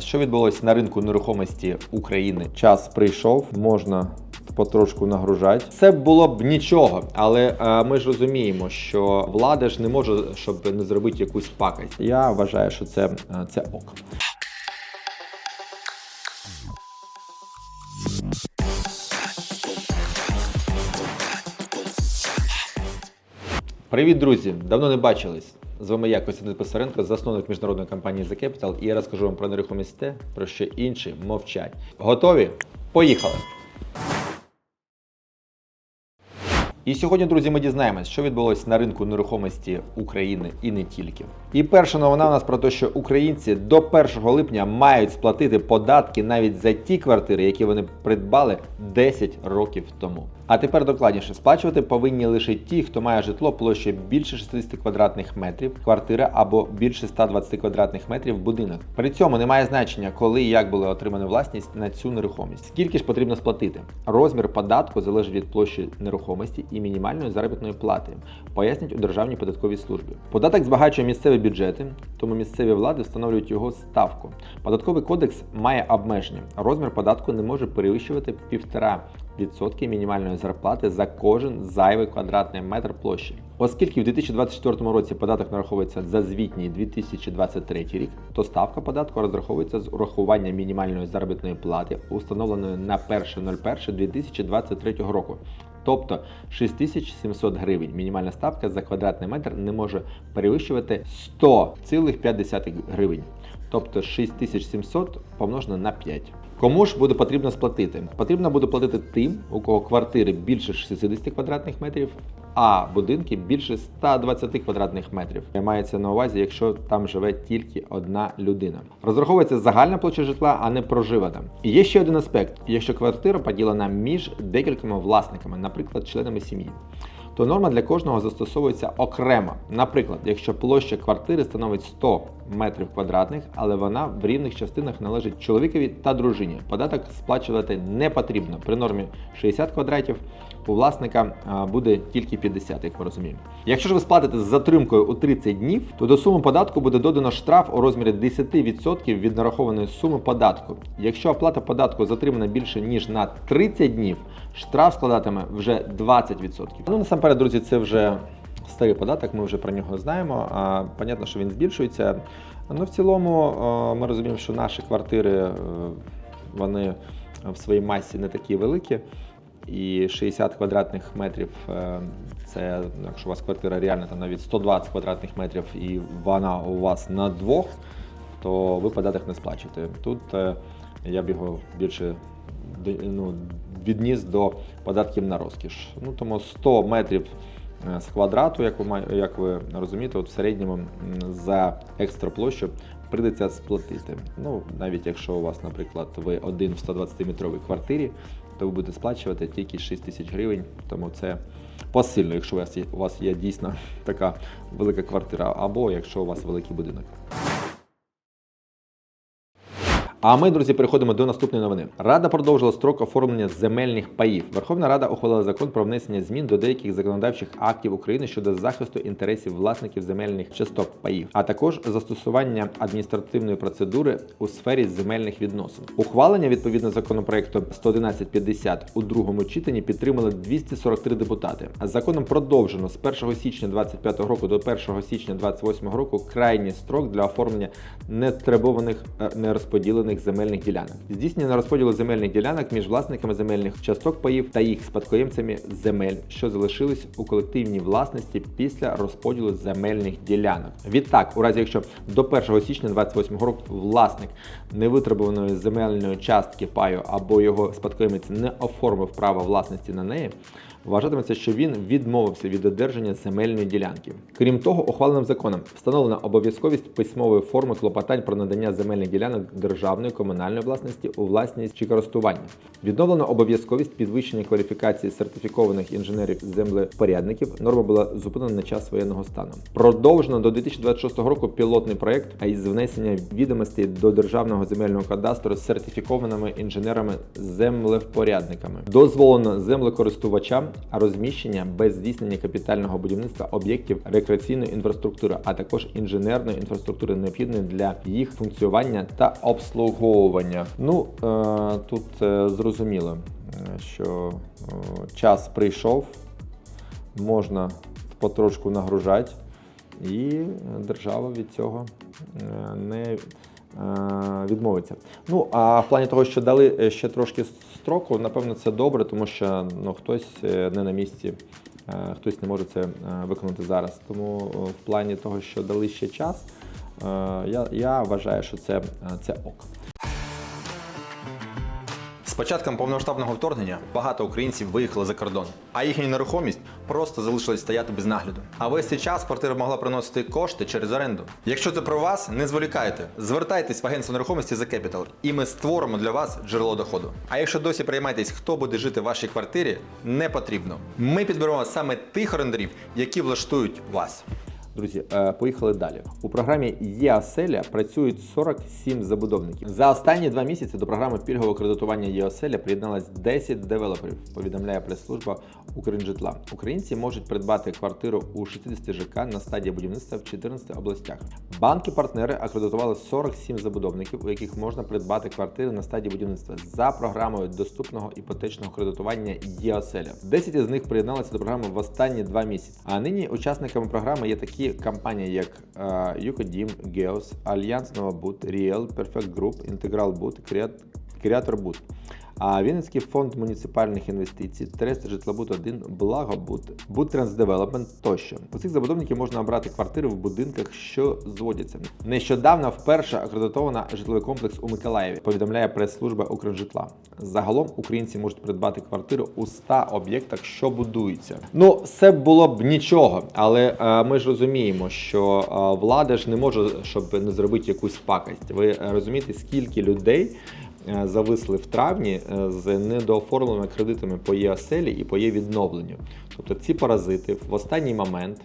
що відбулося на ринку нерухомості України. Час прийшов, можна потрошку нагружати. Це було б нічого, але е, ми ж розуміємо, що влада ж не може, щоб не зробити якусь пакость. Я вважаю, що це, е, це ок. Привіт, друзі! Давно не бачились. З вами я, Костянтин Писаренко, засновник міжнародної компанії The Capital, і я розкажу вам про нерухомість те, про що інші мовчать. Готові? Поїхали! І сьогодні, друзі, ми дізнаємось, що відбулося на ринку нерухомості України і не тільки. І перша новина у нас про те, що українці до 1 липня мають сплатити податки навіть за ті квартири, які вони придбали 10 років тому. А тепер докладніше сплачувати повинні лише ті, хто має житло площею більше 60 квадратних метрів, квартира або більше 120 квадратних метрів будинок. При цьому немає значення, коли і як була отримана власність на цю нерухомість. Скільки ж потрібно сплатити? Розмір податку залежить від площі нерухомості і мінімальної заробітної плати, пояснять у Державній податковій службі. Податок збагачує місцеві бюджети, тому місцеві влади встановлюють його ставку. Податковий кодекс має обмеження. Розмір податку не може перевищувати півтора відсотки мінімальної зарплати за кожен зайвий квадратний метр площі. Оскільки в 2024 році податок нараховується за звітній 2023 рік, то ставка податку розраховується з урахуванням мінімальної заробітної плати, установленої на 1.01.2023 року. Тобто 6700 гривень мінімальна ставка за квадратний метр не може перевищувати 100,5 гривень. Тобто 6700 помножено на 5. Кому ж буде потрібно сплатити? Потрібно буде платити тим, у кого квартири більше 60 квадратних метрів, а будинки більше 120 квадратних метрів. Мається на увазі, якщо там живе тільки одна людина. Розраховується загальна площа житла, а не проживана. І є ще один аспект: якщо квартира поділена між декількома власниками, наприклад, членами сім'ї. То норма для кожного застосовується окремо. Наприклад, якщо площа квартири становить 100 метрів квадратних, але вона в рівних частинах належить чоловікові та дружині. Податок сплачувати не потрібно. При нормі 60 квадратів у власника буде тільки 50, як ми розуміємо. Якщо ж ви сплатите з затримкою у 30 днів, то до суми податку буде додано штраф у розмірі 10% від нарахованої суми податку. Якщо оплата податку затримана більше ніж на 30 днів, штраф складатиме вже 20%. Ну насамперед, друзі, це вже старий податок, ми вже про нього знаємо. А, Понятно, що він збільшується. Ну, в цілому, е, ми розуміємо, що наші квартири е, вони в своїй масі не такі великі. І 60 квадратних метрів е, це, якщо у вас квартира реальна там навіть 120 квадратних метрів і вона у вас на двох, то ви податок не сплачуєте. Тут я б його більше ну, відніс до податків на розкіш. Ну, тому 100 метрів е, з квадрату, як ви, як ви розумієте, от в середньому за екстра площу прийдеться сплатити. Ну, навіть якщо у вас, наприклад, ви один в 120-метровій квартирі, то ви будете сплачувати тільки 6 тисяч гривень, тому це посильно, якщо у вас є, у вас є дійсно така велика квартира, або якщо у вас великий будинок. А ми, друзі, переходимо до наступної новини. Рада продовжила строк оформлення земельних паїв. Верховна Рада ухвалила закон про внесення змін до деяких законодавчих актів України щодо захисту інтересів власників земельних часток паїв, а також застосування адміністративної процедури у сфері земельних відносин. Ухвалення відповідно законопроекту 11150 у другому читанні підтримали 243 депутати. Законом продовжено з 1 січня 2025 року до 1 січня 2028 року крайній строк для оформлення нетребованих е, нерозподілених земельних ділянок. Здійснення розподілу земельних ділянок між власниками земельних часток паїв та їх спадкоємцями земель, що залишились у колективній власності після розподілу земельних ділянок. Відтак, у разі якщо до 1 січня 2028 року власник невитребуваної земельної частки паю або його спадкоємець не оформив право власності на неї, вважатиметься, що він відмовився від одержання земельної ділянки. Крім того, ухваленим законом встановлена обов'язковість письмової форми клопотань про надання земельних ділянок державної комунальної власності у власність чи користування. Відновлено обов'язковість підвищення кваліфікації сертифікованих інженерів-землепорядників. Норма була зупинена на час воєнного стану. Продовжено до 2026 року пілотний проект із внесення відомостей до державного земельного кадастру з сертифікованими інженерами-землевпорядниками. Дозволено землекористувачам розміщення без здійснення капітального будівництва об'єктів рекреаційної інфраструктури, а також інженерної інфраструктури, необхідної для їх функціонування та обслуговування. Ну е, тут е, зрозуміло, е, що час прийшов, можна потрошку нагружати, і держава від цього не відмовиться. Ну а в плані того, що дали е, ще трошки строку, напевно, це добре, тому що ну, хтось е, не на місці, е, хтось не може це е, виконати зараз. Тому е, в плані того, що дали ще час, е, я, я вважаю, що це, е, це ок. З початком повномасштабного вторгнення багато українців виїхали за кордон, а їхня нерухомість просто залишилась стояти без нагляду. А весь цей час квартира могла приносити кошти через оренду. Якщо це про вас, не зволікайте. Звертайтесь в агентство нерухомості The Capital, і ми створимо для вас джерело доходу. А якщо досі приймаєтесь, хто буде жити в вашій квартирі, не потрібно. Ми підберемо саме тих орендарів, які влаштують вас. Друзі, е, поїхали далі. У програмі ЄАселя працюють 47 забудовників. За останні два місяці до програми пільгового кредитування ЄАселя приєдналось 10 девелоперів. Повідомляє прес-служба Укрінжитла. Українці можуть придбати квартиру у 60 ЖК на стадії будівництва в 14 областях. Банки-партнери акредитували 47 забудовників, у яких можна придбати квартири на стадії будівництва за програмою доступного іпотечного кредитування ЄАселя. 10 із них приєдналися до програми в останні два місяці. А нині учасниками програми є такі компанії, як е, Юкодім, Геос, Альянс Новобут, Ріел, Перфект Груп, Інтеграл Буд, Креатор Буд. А Вінницький фонд муніципальних інвестицій, Трест Житлобуд 1, Благобуд, Будтрансдевелопмент тощо. У цих забудовників можна обрати квартири в будинках, що зводяться. Нещодавно вперше акредитована житловий комплекс у Миколаєві, повідомляє прес-служба Укржитла. Загалом українці можуть придбати квартиру у 100 об'єктах, що будуються. Ну, це було б нічого, але е, ми ж розуміємо, що е, влада ж не може, щоб не зробити якусь пакость. Ви розумієте, скільки людей зависли в травні е, з недооформленими кредитами по ЄАСЕЛі і по Є-відновленню. Тобто ці паразити в останній момент,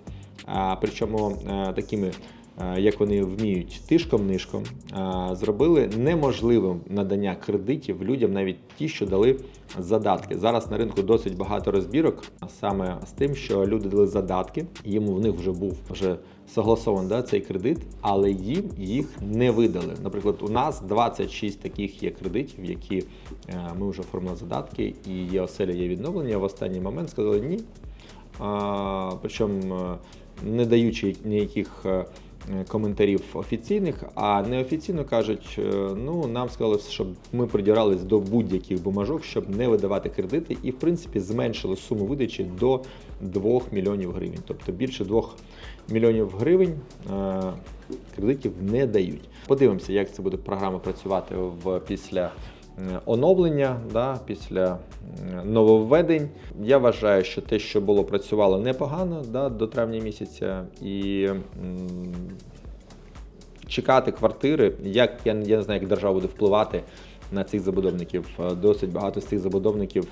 причому е, такими, е, як вони вміють, тишком-нишком, е, зробили неможливим надання кредитів людям, навіть ті, що дали задатки. Зараз на ринку досить багато розбірок, саме з тим, що люди дали задатки, їм в них вже був вже согласований да, цей кредит, але їм їх не видали. Наприклад, у нас 26 таких є кредитів, які е, ми вже оформили задатки, і є оселя, є відновлення. В останній момент сказали ні. А, причому е, не даючи ніяких е, коментарів офіційних, а неофіційно кажуть, ну нам сказали, щоб ми придирались до будь-яких бумажок, щоб не видавати кредити, і в принципі зменшили суму видачі до 2 мільйонів гривень. Тобто більше 2 мільйонів гривень е, кредитів не дають. Подивимося, як це буде програма працювати в після. е, Оновлення да, після е, нововведень. Я вважаю, що те, що було працювало непогано да, до травня місяця, і чекати квартири, як я, я не знаю, як держава буде впливати на цих забудовників. Досить багато з цих забудовників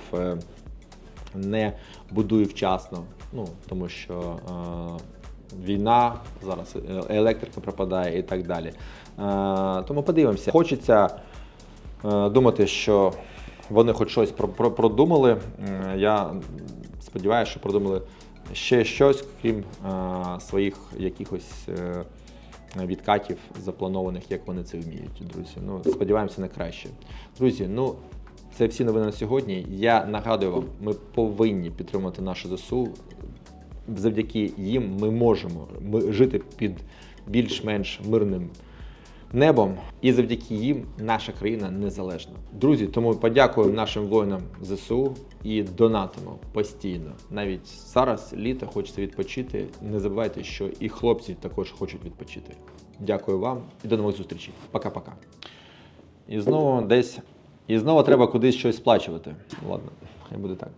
не будує вчасно, ну тому що е, війна, зараз е, електрика пропадає і так далі. Е, тому подивимося. Хочеться е, думати, що вони хоч щось про, про, продумали. М, Я сподіваюся, що продумали ще щось, крім е, своїх якихось. е, Відкатів запланованих, як вони це вміють, друзі. Ну сподіваємося на краще. Друзі, ну це всі новини на сьогодні. Я нагадую вам, ми повинні підтримати нашу ЗСУ. Завдяки їм ми можемо жити під більш-менш мирним небом, і завдяки їм наша країна незалежна. Друзі, тому подякуємо нашим воїнам ЗСУ і донатимо постійно. Навіть зараз літо хочеться відпочити. Не забувайте, що і хлопці також хочуть відпочити. Дякую вам і до нових зустрічей. Пока-пока. І знову десь. І знову треба кудись щось сплачувати. Ладно, хай буде так.